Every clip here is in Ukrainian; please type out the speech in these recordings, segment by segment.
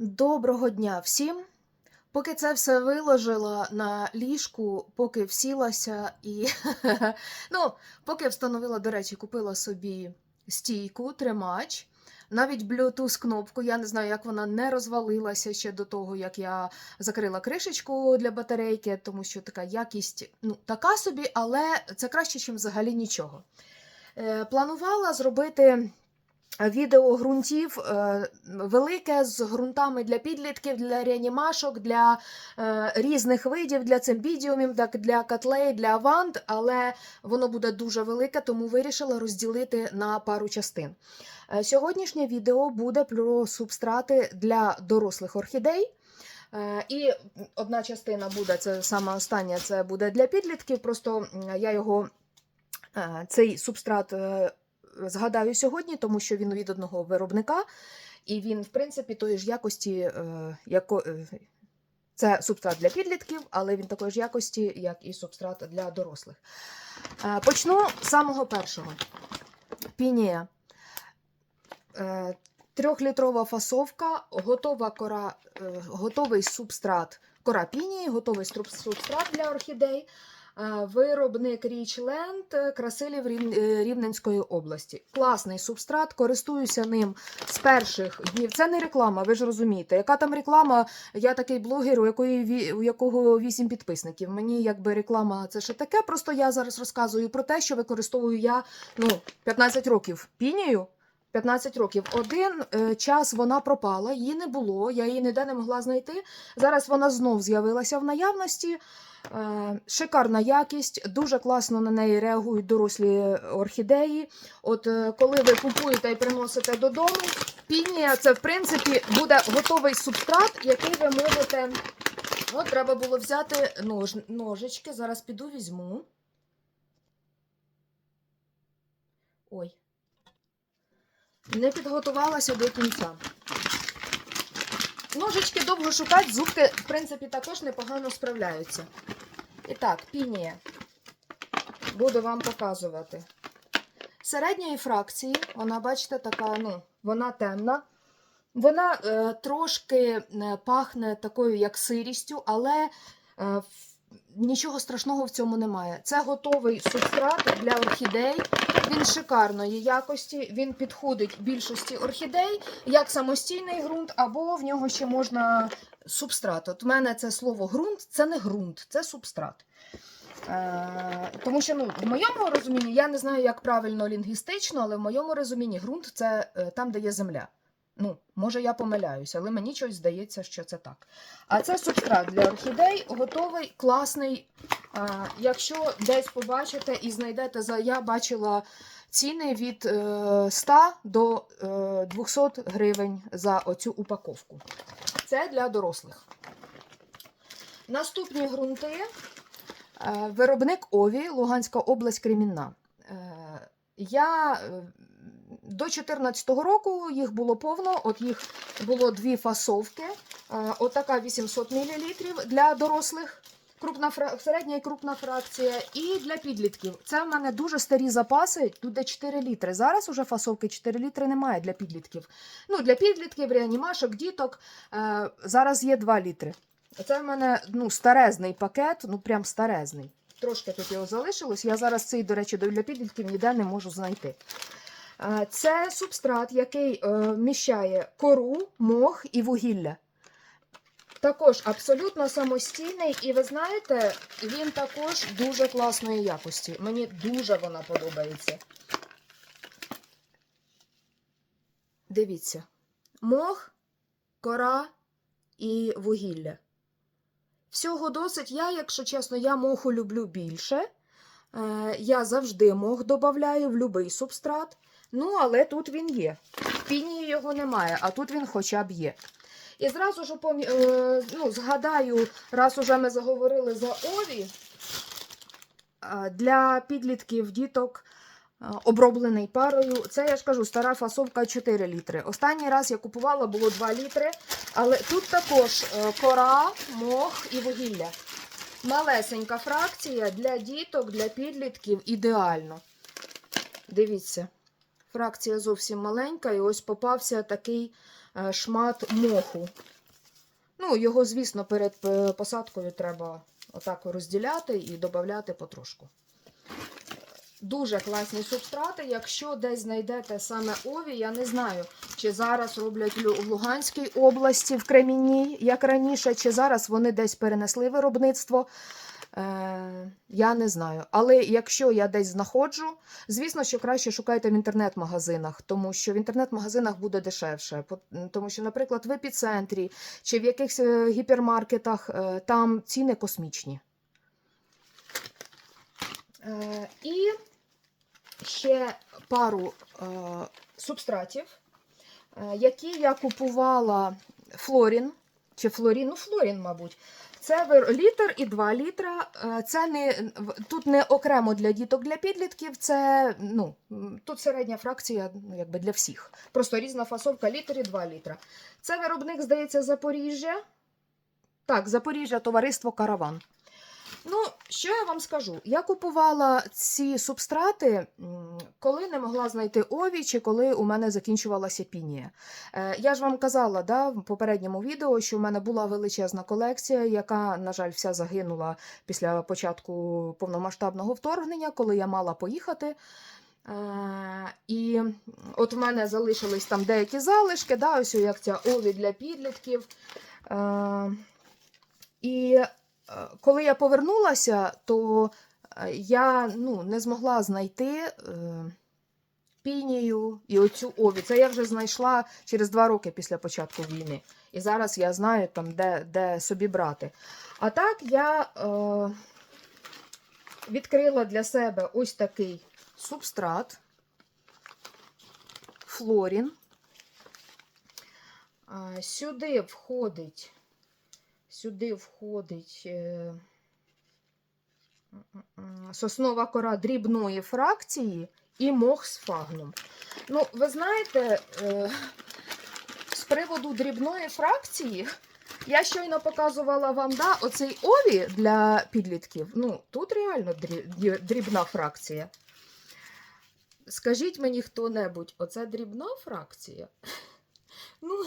Доброго дня всім! Поки це все виложила на ліжку, поки всілася і ну, поки встановила, до речі, купила собі стійку, тримач, навіть Bluetooth кнопку. Я не знаю, як вона не розвалилася ще до того, як я закрила кришечку для батарейки, тому що така якість ну, така собі, але це краще, ніж взагалі нічого. Е, планувала зробити відео ґрунтів е, велике з ґрунтами для підлітків, для реанімашок, для е, різних видів, для цимбідіумів, для котлей, для авант, але воно буде дуже велике, тому вирішила розділити на пару частин. Е, Сьогоднішнє відео буде про субстрати для дорослих орхідей. І одна частина буде, це саме остання, це буде для підлітків. Просто я його цей субстрат згадаю сьогодні, тому що він від одного виробника, і він, в принципі, тої ж якості, е, яко, е, це субстрат для підлітків, але він такої ж якості, як і субстрат для дорослих. Е, Почну з самого першого. Пінія. Трьохлітрова фасовка, готова кора, готовий субстрат кора пінії, готовий субстрат для орхідей. Е, Виробник Річленд Красилів е, Рівненської області. Класний субстрат, користуюся ним з перших днів. Це не реклама, ви ж розумієте. Яка там реклама? Я такий блогер, у, якої, у якого 8 підписників. Мені якби реклама це ще таке. Просто я зараз розказую про те, що використовую я ну, 15 років пінію. 15 років. Один е, час вона пропала, її не було, я її ніде не могла знайти. Зараз вона знов з'явилася в наявності. Е, шикарна якість, дуже класно на неї реагують дорослі орхідеї. От е, коли ви купуєте і приносите додому, пінія це в принципі буде готовий субстрат, який ви можете. От треба було взяти нож, ножички. Зараз піду візьму. Ой. Не підготувалася до кінця. Ножички довго шукати, зубки, в принципі, також непогано справляються. І так, пінія. Буду вам показувати. Середньої фракції, вона, бачите, така, ну, вона темна. Вона е, трошки е, пахне такою, як сирістю, але е, нічого страшного в цьому немає. Це готовий субстрат для орхідей. Він шикарної якості, він підходить більшості орхідей як самостійний ґрунт, або в нього ще можна субстрат. От в мене це слово ґрунт це не ґрунт, це субстрат. Е, тому що ну, в моєму розумінні, я не знаю, як правильно лінгвістично, але в моєму розумінні ґрунт це е, там, де є земля. Ну, може, я помиляюся, але мені щось здається, що це так. А це субстрат для орхідей, готовий, класний. Е, якщо десь побачите і знайдете я бачила ціни від е, 100 до е, 200 гривень за оцю упаковку. Це для дорослих. Наступні ґрунти. Е, Виробник Ові, Луганська область Кремінна. Е, Я е, до 2014 року їх було повно, от їх було дві фасовки. Е, Отака 800 мл для дорослих, крупна середня і крупна фракція, і для підлітків. Це в мене дуже старі запаси, тут де 4 літри. Зараз уже фасовки 4 літри немає для підлітків. Ну, для підлітків, реанімашок, діток. е, Зараз є 2 літри. Це в мене ну, старезний пакет, ну прям старезний. Трошки тут його залишилось. Я зараз цей, до речі, для підлітків ніде не можу знайти. Е, Це субстрат, який е, вміщає кору, мох і вугілля. Також абсолютно самостійний, і ви знаєте, він також дуже класної якості. Мені дуже вона подобається. Дивіться: мох, кора і вугілля. Всього досить. Я, якщо чесно, я моху люблю більше. Е, я завжди мох додаю в будь-який субстрат. Ну, але тут він є. В пінії його немає, а тут він хоча б є. І зразу ж е, ну, згадаю, раз уже ми заговорили за Ові, для підлітків діток оброблений парою. Це я ж кажу, стара фасовка 4 літри. Останній раз я купувала було 2 літри, але тут також е, кора, мох і вугілля. Малесенька фракція для діток, для підлітків ідеально. Дивіться. фракція зовсім маленька, і ось попався такий шмат моху. Ну, його, звісно, перед е, посадкою треба отак розділяти і додати потрошку. Дуже класні субстрати. Якщо десь знайдете саме ові, я не знаю, чи зараз роблять в Луганській області в Кремінній, як раніше, чи зараз вони десь перенесли виробництво. Е, я не знаю. Але якщо я десь знаходжу, звісно, що краще шукайте в інтернет-магазинах, тому що в інтернет-магазинах буде дешевше. Тому що, наприклад, в епіцентрі чи в якихось е, гіпермаркетах е, там ціни космічні. Е, І ще пару е, субстратів, е, які я купувала Флорін, чи Флорін, ну Флорін, мабуть. Це літр і 2 літра. Е, Це не тут не окремо для діток, для підлітків. Це ну тут середня фракція, ну якби для всіх. Просто різна фасовка літр і 2 літра. Це виробник, здається, Запоріжжя. Так, Запоріжжя, товариство Караван. Ну, що я вам скажу? Я купувала ці субстрати, коли не могла знайти ові, чи коли у мене закінчувалася пінія. Е, я ж вам казала да, в попередньому відео, що в мене була величезна колекція, яка, на жаль, вся загинула після початку повномасштабного вторгнення, коли я мала поїхати. Е, і от в мене залишились там деякі залишки, да, ось як ця ові для підлітків. Е, і коли я повернулася, то е, я ну, не змогла знайти е, пінію і оцю ові. Це я вже знайшла через два роки після початку війни. І зараз я знаю, там, де, де собі брати. А так я е, відкрила для себе ось такий субстрат, флорін. Сюди входить, сюди входить е, соснова кора дрібної фракції і мох з фагном. Ну, ви знаєте, е, з приводу дрібної фракції, я щойно показувала вам да, оцей ові для підлітків. Ну, тут реально дрі- дрі- дрібна фракція. Скажіть мені хто-небудь, оце дрібна фракція? Ну,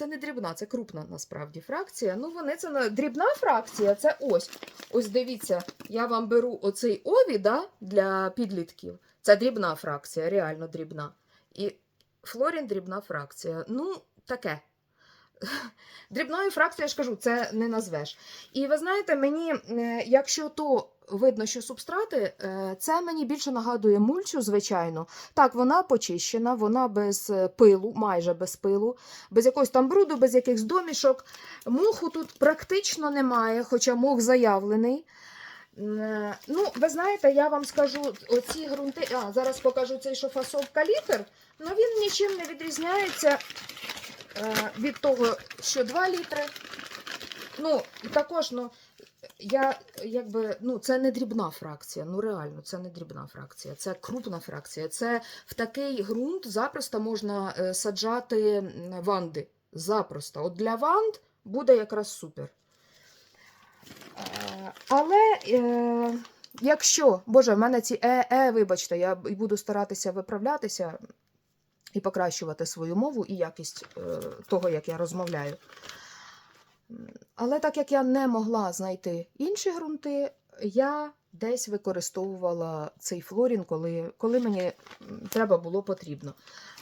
це не дрібна, це крупна насправді фракція. Ну, вони це дрібна фракція, це ось. Ось дивіться, я вам беру оцей ові да, для підлітків. Це дрібна фракція, реально дрібна. І Флорін дрібна фракція. Ну, таке. Дрібною фракцією, я ж кажу, це не назвеш. І ви знаєте, мені, е, якщо то видно, що субстрати, е, це мені більше нагадує мульчу, звичайно. Так, вона почищена, вона без е, пилу, майже без пилу, без якогось там бруду, без якихось домішок. Моху тут практично немає, хоча мох заявлений. Е, Ну, ви знаєте, я вам скажу, оці ґрунти. А, зараз покажу цей, що фасовка літр. Ну він нічим не відрізняється від того, що 2 літри. Ну, також, ну, я якби, ну, це не дрібна фракція. Ну, реально, це не дрібна фракція, це крупна фракція. Це в такий ґрунт запросто можна е, саджати ванди. Запросто. От для ванд буде якраз супер. Але е, якщо, Боже, в мене ці е, е, вибачте, я буду старатися виправлятися і покращувати свою мову і якість е, того, як я розмовляю. Але так як я не могла знайти інші ґрунти, я десь використовувала цей флорін, коли, коли мені треба було потрібно.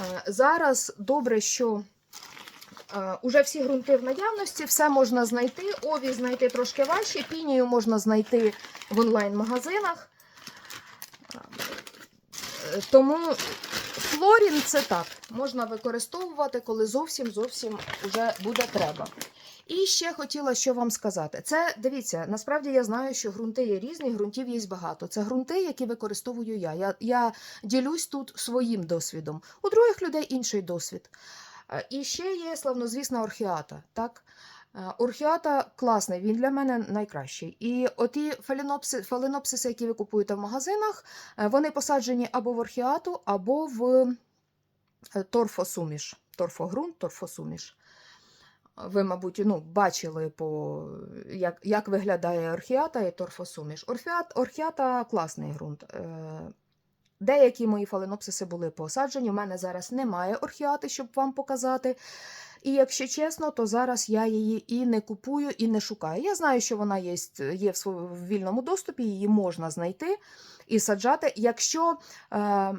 Е, Зараз добре, що е, уже всі ґрунти в наявності, все можна знайти. Ові знайти трошки важче, пінію можна знайти в онлайн-магазинах. Е, Тому флорін це так, можна використовувати, коли зовсім зовсім вже буде треба. І ще хотіла що вам сказати. Це дивіться, насправді я знаю, що ґрунти є різні, ґрунтів є багато. Це ґрунти, які використовую я. Я, я ділюсь тут своїм досвідом. У других людей інший досвід. Е, І ще є славнозвісна орхіата. Так? Е, Орхіата класний, він для мене найкращий. І оті фалінопси, фаленопсиси, які ви купуєте в магазинах, е, вони посаджені або в орхіату, або в торфосуміш. Торфогрунт, торфосуміш. Ви, мабуть, ну, бачили, по, як, як виглядає орхіата і торфосуміш. Орхіат, орхіата класний ґрунт. Е, Деякі мої фаленопсиси були посаджені. У мене зараз немає орхіати, щоб вам показати. І якщо чесно, то зараз я її і не купую, і не шукаю. Я знаю, що вона є, є в вільному доступі, її можна знайти і саджати. Якщо е,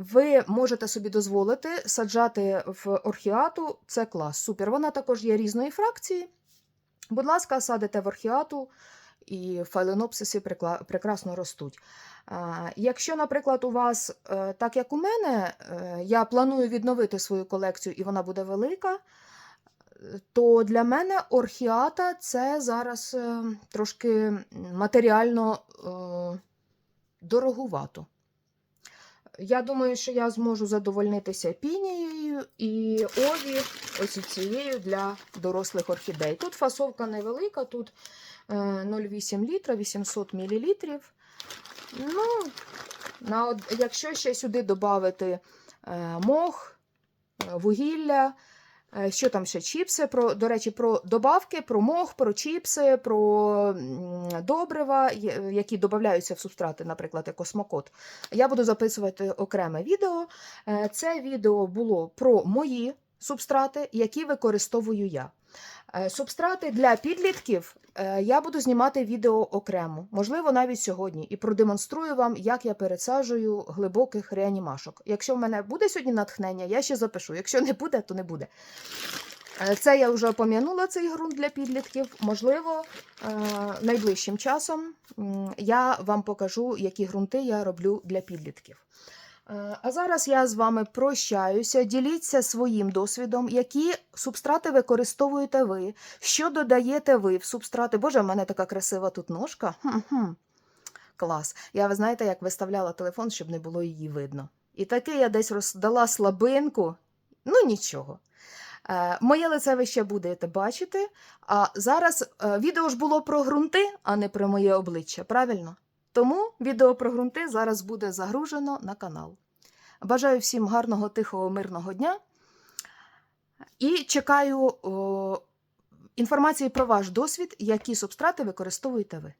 ви можете собі дозволити саджати в орхіату, це клас, супер. Вона також є різної фракції. Будь ласка, садите в орхіату, і фаленопсиси прикла- прекрасно ростуть. Якщо, наприклад, у вас, е, так як у мене, е, я планую відновити свою колекцію і вона буде велика, то для мене орхіата це зараз е, трошки матеріально дорогувато. Я думаю, що я зможу задовольнитися пінією і ові ось цією для дорослих орхідей. Тут фасовка невелика, тут е, 0,8 літра, 800 мл. Ну, на, якщо ще сюди додати е, мох, е, вугілля, е, що там ще чіпси, про, до речі, про добавки, про мох, про чіпси, про добрива, які додаються в субстрати, наприклад, як космокот. Я буду записувати окреме відео. Е, Це відео було про мої субстрати, які використовую я. Е, Субстрати для підлітків е, я буду знімати відео окремо, можливо, навіть сьогодні, і продемонструю вам, як я пересаджую глибоких реанімашок. Якщо в мене буде сьогодні натхнення, я ще запишу. Якщо не буде, то не буде. Е, Це я вже пом'янула цей ґрунт для підлітків. Можливо, найближчим часом я вам покажу, які ґрунти я роблю для підлітків. Е, А зараз я з вами прощаюся. Діліться своїм досвідом, які субстрати використовуєте ви, що додаєте ви в субстрати. Боже, в мене така красива тут ножка. Хм-хм. Клас. Я, ви знаєте, як виставляла телефон, щоб не було її видно. І таки я десь роздала слабинку. Ну нічого. Е, Моє лице ви ще будете бачити. А зараз е, відео ж було про ґрунти, а не про моє обличчя, правильно? Тому відео про ґрунти зараз буде загружено на канал. Бажаю всім гарного, тихого, мирного дня. І чекаю о, інформації про ваш досвід, які субстрати використовуєте ви.